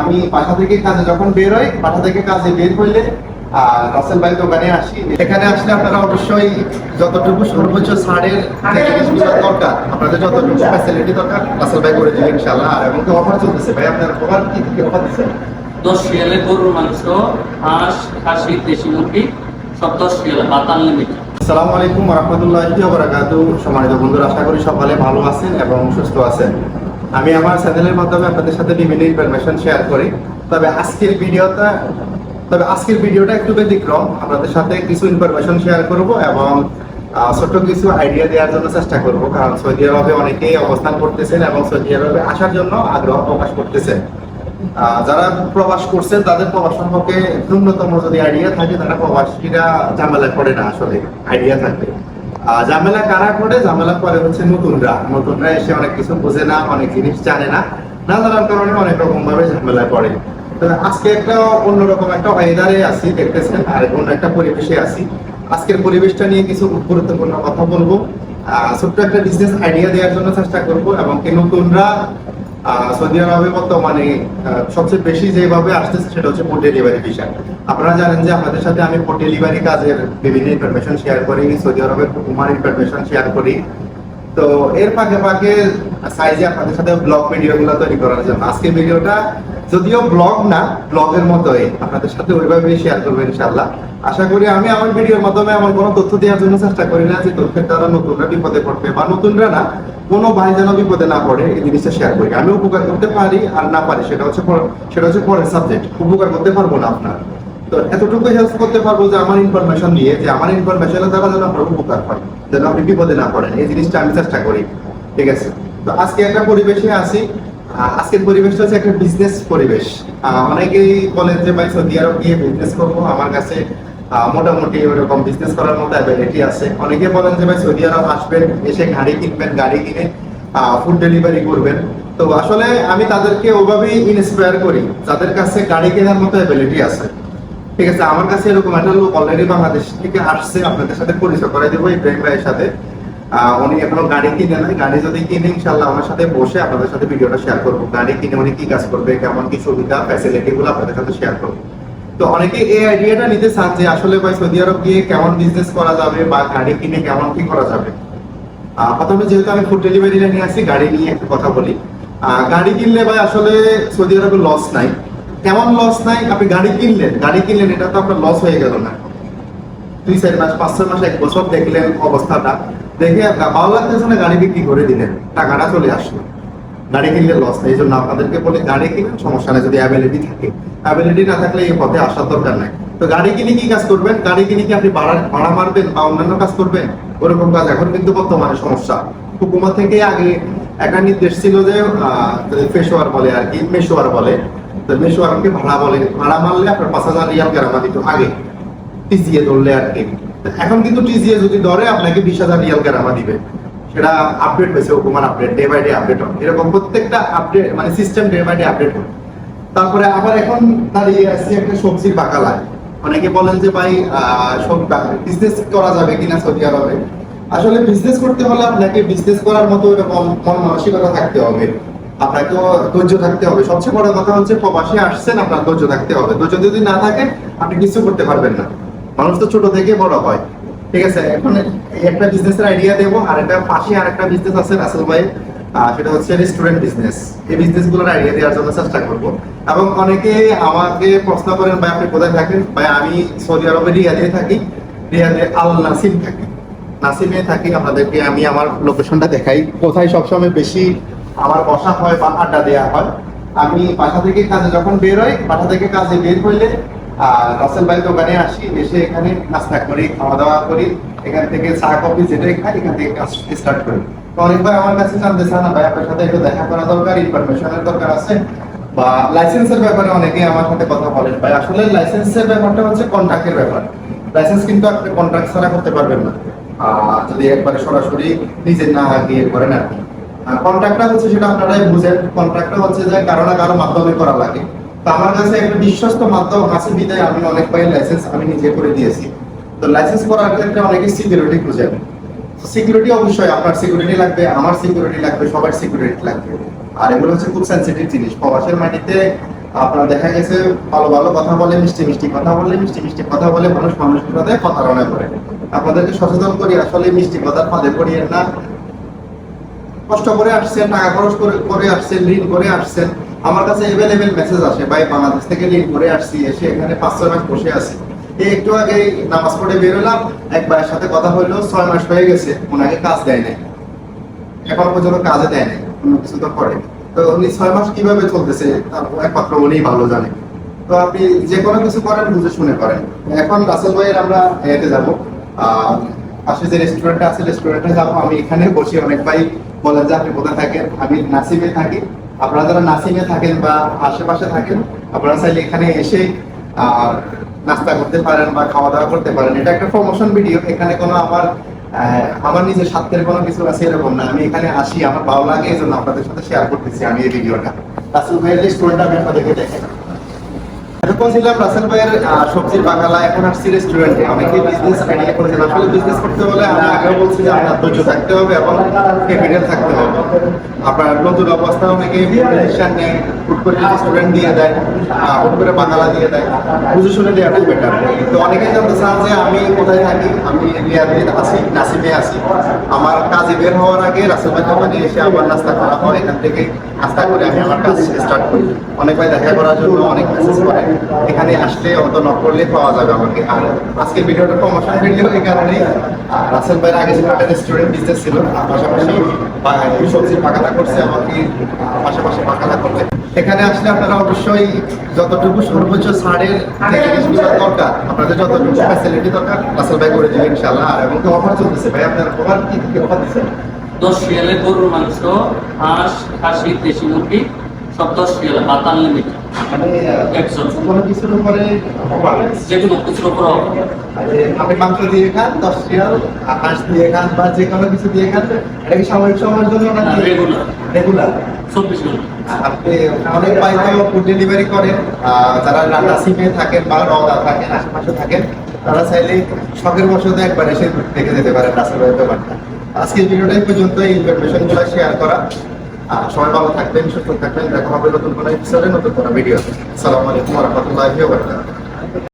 আমি বাসা থেকে কাজে যখন বের হই বাসা থেকে কাজে বের হইলে রাসেল ভাই দোকানে আসি। এখানে আসলে আপনারা অবশ্যই যতটুকু সর্বোচ্চ ছাড়ের দরকার আপনাদের যতটুকু ফ্যাসিলিটি দরকার রাসেল ভাই করে দিবেন ইনশাআল্লাহ। আর এমন তো অফার চলতেছে। ভাই আপনার অফার কি? কি অফার দিচ্ছেন? দশ শিয়ালে গরুর মাংস হাঁস খাসি দেশি মুরগি সব দশ শিয়ালে ভাত আনলিমিটেড আসসালামু আলাইকুম রহমতুল্লাহি সম্মানিত বন্ধুরা আশা করি সকলে ভালো আছেন এবং সুস্থ আছেন। আমি আমার চ্যানেলের মাধ্যমে আপনাদের সাথে বিভিন্ন ইনফরমেশন শেয়ার করি। তবে আজকের ভিডিওটা, তবে আজকের ভিডিওটা একটু ব্যতিক্রম। আপনাদের সাথে কিছু ইনফরমেশন শেয়ার করব এবং ছোট্ট কিছু আইডিয়া দেওয়ার জন্য চেষ্টা করব। কারণ সৌদি আরবে অনেকেই অবস্থান করতেছেন এবং সৌদি আরবে আসার জন্য আগ্রহ প্রকাশ করতেছেন যারা প্রবাস করছেন, তাদের প্রবাস সম্পর্কে ন্যূনতম যদি আইডিয়া থাকে, তারা প্রবাসীরা ঝামেলায় পড়ে না, আসলে আইডিয়া থাকবে ঝামেলা কারা পড়ে ঝামেলা পরে হচ্ছে নতুনরা। নতুনরা এসে অনেক কিছু বোঝে না, অনেক জিনিস জানে না। না জানার কারণে অনেক রকম ভাবে ঝামেলায় পড়ে তো আজকে একটা অন্যরকম একটা ওয়েদারে আছি, দেখতেছেন, আর অন্য একটা পরিবেশে আছি। আজকের পরিবেশটা নিয়ে কিছু গুরুত্বপূর্ণ কথা বলব। ছোট্ট একটা বিজনেস আইডিয়া দেওয়ার জন্য চেষ্টা করব, এবং নতুনরা সৌদি আরবে বর্তমানে সবচেয়ে বেশি যেভাবে আসতেছে সেটা হচ্ছে ডেলিভারি আপনারা জানেন যে সাথে আমি ডেলিভারি কাজের বিভিন্ন ইনফরমেশন শেয়ার করি, সৌদি আরবের ইনফরমেশন শেয়ার করি। তো এর ফাঁকে ফাঁকে সাইজে আপনাদের সাথে ব্লগ ভিডিও গুলো তৈরি করার জন্য। আজকে ভিডিওটা যদিও ব্লগ না ব্লগের মতোই। আপনাদের সাথে ওইভাবেই শেয়ার করব ইনশাল্লাহ আশা করি আমি আমার ভিডিওর মাধ্যমে আমার কোনো তথ্য দেওয়ার জন্য চেষ্টা করি না যে তথ্যের দ্বারা নতুনরা বিপদে পড়বে বা নতুনরা না। কোনো ভাই যেন বিপদে না পড়ে, এই জিনিসটা শেয়ার করি। আমি উপকার করতে পারি আর না পারি, সেটা হচ্ছে সেটা হচ্ছে পরের সাবজেক্ট উপকার করতে পারব না আপনার। তো এতটুকু হেল্প করতে পারব যে আমার ইনফরমেশন দিয়ে যে আমার ইনফরমেশনের দ্বারা যেন আপনার উপকার হয় যেন আপনি বিপদে না পড়েন। এই জিনিসটা আমি চেষ্টা করি। ঠিক আছে? তো আজকে একটা পরিবেশে আছি। আজকের পরিবেশটা হচ্ছে একটা বিজনেস পরিবেশ। অনেকেই বলেন যে, ভাই, সৌদি আরব গিয়ে বিজনেস করব। আমার কাছে মোটামুটি ওরকম বিজনেস করার মতো অ্যাবিলিটি আছে। অনেকে বলেন যে, ভাই সৌদি আরব আসবেন, এসে গাড়ি কিনবেন, গাড়ি কিনে ফুড ডেলিভারি করবেন। তো আসলে আমি তাদেরকে ওভাবেই ইন্সপায়ার করি, যাদের কাছে গাড়ি কেনার মতো অ্যাবিলিটি আছে। ঠিক আছে, আমার কাছে এরকম একটা লোক অলরেডি বাংলাদেশ থেকে আসছে, আপনাদের সাথে পরিচয় করে দেবো, ইব্রাহিম ভাইয়ের সাথে। উনি এখনও গাড়ি কিনে নাই। গাড়ি যদি কিনে ইনশাল্লাহ আমার সাথে বসে আপনাদের সাথে ভিডিওটা শেয়ার করব। গাড়ি কিনে উনি কি কাজ করবে, কেমন কি সুবিধা ফ্যাসিলিটি গুলো আপনাদের সাথে শেয়ার করব। তো অনেকে এই আইডিয়াটা নিতে চান যে আসলে ভাই সৌদি আরব গিয়ে কেমন বিজনেস করা যাবে বা গাড়ি কিনে কেমন কি করা যাবে? প্রথমে যেহেতু আমি ফুড ডেলিভারি নিয়ে আসি গাড়ি নিয়ে একটু কথা বলি। গাড়ি কিনলে ভাই আসলে সৌদি আরবে লস নাই। কেমন লস নাই? আপনি গাড়ি কিনলেন গাড়ি কিনলেন, এটা তো আপনার লস হয়ে গেল না। দুই, চার মাস, পাঁচ, ছয় মাস, এক বছর দেখলেন অবস্থাটা। দেখে ভালো লাগতেছে গাড়ি বিক্রি করে দিলেন, টাকাটা চলে আসলো। গাড়ি কিনলে লস নেই। এই জন্য আপনাদেরকে বলি, গাড়ি কিনেন, সমস্যা নেই। যদি অ্যাবিলিটি থাকে অ্যাবিলিটি না থাকলে এই পথে আসার দরকার নাই। তো গাড়ি কিনে কি কাজ করবেন? গাড়ি কিনে কি আপনি ভাড়া ভাড়া মারবেন বা অন্যান্য কাজ করবেন? ওরকম কাজ এখন কিন্তু বর্তমানে সমস্যা। হুকুমা থেকে আগে একটা নির্দেশ ছিল যে ফেসোয়ার বলে আর কি, মেশোয়ার বলে। তো মেশোয়ারকে ভাড়া বলে, ভাড়া মারলে আপনার পাঁচ হাজার রিয়াল গ্রামা দিত আগে। টিজিএ ধরলে আর কি। এখন কিন্তু টিজিএ যদি ধরে, আপনাকে বিশ হাজার রিয়াল গ্রামা দিবে। সেটা আপডেট হয়েছে update day by day update হয় এরকম প্রত্যেকটা আপডেট মানে system day by day update হয় তারপরে আবার এখন দাঁড়িয়ে একটা সবজির অনেকে বলেন যে, ভাই বিজনেস করা যাবে কিনা সৌদি আরবে? আসলে বিজনেস করতে হলে আপনাকে বিজনেস করার মতো এরকম মন মানসিকতা থাকতে হবে। আপনাকে ধৈর্য থাকতে হবে। সবচেয়ে বড় কথা হচ্ছে, প্রবাসী আসছেন, আপনার ধৈর্য থাকতে হবে। ধৈর্য যদি না থাকে, আপনি কিছু করতে পারবেন না। মানুষ তো ছোট থেকে বড় হয়। ঠিক আছে, এখন একটা বিজনেসের আইডিয়া দেবো, আর একটা পাশে আর একটা বিজনেস আছে রাসেল ভাই সেটা হচ্ছে রেস্টুরেন্ট বিজনেস এই বিজনেসগুলোর আইডিয়া দেওয়ার জন্য চেষ্টা করব। এবং অনেকে আমাকে প্রশ্ন করেন, ভাই, আপনি কোথায় থাকেন? ভাই, আমি সৌদি আরবের রিয়াদে থাকি। রিয়াদে আল নাসিম থাকি। নাসিমে থাকি, আপনাদেরকে আমি আমার লোকেশনটা দেখাই। কোথায় সবসময় বেশি আমার বসা হয় বা আড্ডা দেওয়া হয়, আমি বাসা থেকে কাজে যখন বের হই, বাসা থেকে কাজে বের হইলে রাসেল দোকানে আসি, এসে এখানে নাস্তা করি খাওয়া দাওয়া করি। এখান থেকে চা, কফি যেটাই খাই, এখান থেকে কাজ স্টার্ট করি। তো অনেক ভাই আমার কাছে জানতে চান, ভাই আপনার সাথে একটু দেখা করা দরকার ইনফরমেশনের দরকার আছে? বা লাইসেন্সের ব্যাপারে আমার সাথে কথা বলেন। ভাই, আসলে লাইসেন্সের ব্যাপারটা হচ্ছে কন্ট্রাক্টের ব্যাপার। লাইসেন্স কিন্তু আপনি কন্ট্রাক্ট ছাড়া করতে পারবেন না। যদি একবারে সরাসরি নিজে না গিয়ে করেন আর কন্ট্রাক্টটা হচ্ছে সেটা আপনারাই বুঝেন। কন্ট্রাক্টটা হচ্ছে যে কারও না কারও মাধ্যমে করা লাগে। আমার কাছে একটা বিশ্বস্ত মাধ্যম আছে বিদায়, আমি অনেক পাই লাইসেন্স আমি নিজে করে দিয়েছি। তো লাইসেন্স করার ক্ষেত্রে অনেকে সিকিউরিটি খুঁজেন সিকিউরিটি অবশ্যই, আপনার সিকিউরিটি লাগবে, আমার সিকিউরিটি লাগবে, সবার সিকিউরিটি লাগবে। আর এগুলো হচ্ছে খুব সেন্সিটিভ জিনিস। প্রবাসের মাটিতে আপনার দেখা গেছে, ভালো ভালো কথা বলে, মিষ্টি মিষ্টি কথা বলে, মিষ্টি মিষ্টি কথা বলে মানুষ মানুষের সাথে প্রতারণা করে আপনাদেরকে সচেতন করি, আসলে মিষ্টি কথার ফাঁদে পড়িয়েন না। কষ্ট করে আসছেন, টাকা খরচ করে করে আসছেন, ঋণ করে আসছেন। আমার কাছে এভেলেবেল মেসেজ আসে, ভাই, বাংলাদেশ থেকে ঋণ করে আসছি, এসে এখানে পাঁচ, ছয় মাস বসে আছি। একটু আগে নামাজ পড়ে বেরোলাম এক ভাইয়ের সাথে কথা হইল, ছয় মাস হয়ে গেছে ওনাকে কাজ দেয় নাই। এখনও পর্যন্ত কাজে দেয় নাই কোনো কিছু তো করে। তো উনি ছয় মাস কীভাবে চলতেছে একমাত্র উনিই ভালো জানে। তো আপনি যে কোনো কিছু করেন, বুঝে শুনে করেন। এখন রাসেল ভাইয়ের আমরা এতে যাব। পাশে যে রেস্টুরেন্ট আছে রেস্টুরেন্টে যাব। আমি এখানে বসে অনেক ভাই বলেন যে আপনি কোথায় থাকেন? আমি নাসিমে থাকি। আপনারা যারা নাসিমে থাকেন বা আশেপাশে থাকেন, আপনারা চাইলে এখানে এসে নাস্তা করতে পারেন বা খাওয়া দাওয়া করতে পারেন। এটা একটা প্রমোশন ভিডিও এখানে কোনো আমার আমার নিজের স্বার্থের কোনো কিছু আছে এরকম না। আমি এখানে আসি, আমার ভালো লাগে, এই জন্য আপনাদের সাথে শেয়ার করতেছি আমি এই ভিডিওটা রাসেল ভাইয়ের আমি আপনাদেরকে দেখাই। এরকম ছিলাম রাসেল ভাইয়ের সবজির বাঙালা এখন আসছি রেস্টুরেন্টে অনেকে বিজনেস আইডিয়া করেছেন। আসলে বিজনেস করতে হলে আমি আগেও বলছি যে আপনার ধৈর্য থাকতে হবে এবং ক্যাপিটাল থাকতে হবে। আপনার নতুন অবস্থায় অনেকে ডিসিশন নেয় হুট করে রেস্টুরেন্ট দিয়ে দেয় হুট করে বাঙালা দিয়ে দেয়। বুঝে শুনে দেওয়াটাই বেটার তো অনেকেই জানতে চান যে আমি কোথায় থাকি? আমি রিয়াদে আছি নাসিমে আছি। আমার কাজে বের হওয়ার আগে রাসেল ভাই দোকানে এসে আমার নাস্তা করা হয়। এখান থেকে নাস্তা করে আমি আমার কাজ স্টার্ট করি। অনেক ভাই দেখা করার জন্য অনেক মেসেজ করে। এখানে আসলে অত নক করলে পাওয়া যাবে আমাকে। আর আজকে ভিডিওটা প্রমোশন ভিডিও এই কারণে রাসেল ভাইয়ের আগে ছিল একটা রেস্টুরেন্ট বিজনেস ছিল পাশাপাশি সবজির বাগানা করছে, আমাকে পাশাপাশি বাগানা করতে এখানে আসলে আপনারা অবশ্যই যতটুকু সর্বোচ্চ ছাড়ের দরকার, আপনাদের যতটুকু ফ্যাসিলিটি দরকার, রাসেল ভাই করে দেবে ইনশাল্লাহ আর এবং অফার চলতেছে। ভাই, আপনার অফার কি? কি অফার দিচ্ছেন? দশ রিয়ালে গরুর মাংস, হাঁস, খাসি, দেশি মুরগি আনলিমিটেড। মানে আহ, একশো। কোনো কিছুর উপরে অফার যে কোনো কিছুর উপর আপনি মাংস দিয়ে খান দশ রিয়াল হাঁস দিয়ে খান বা যে কোনো কিছু দিয়ে খান এটা কি সাময়িক সময়ের জন্য না, regular। রেগুলার চব্বিশ ঘণ্টা। আপনি অনেক ভাই ফুড ডেলিভারি করেন যারা রান্না শিখে থাকেন বা রওদা থাকেন আশেপাশে থাকেন তারা চাইলে শখের বসতে একবার এসে দেখে যেতে পারেন আজকের ভিডিওটা এই পর্যন্ত এই ইনফরমেশনগুলো শেয়ার করা। সবাই ভালো থাকবেন, সুস্থ থাকবেন, দেখা হবে নতুন কোনো এপিসোডে নতুন কোনো ভিডিও আলাইকুম রহমতুল্লাহি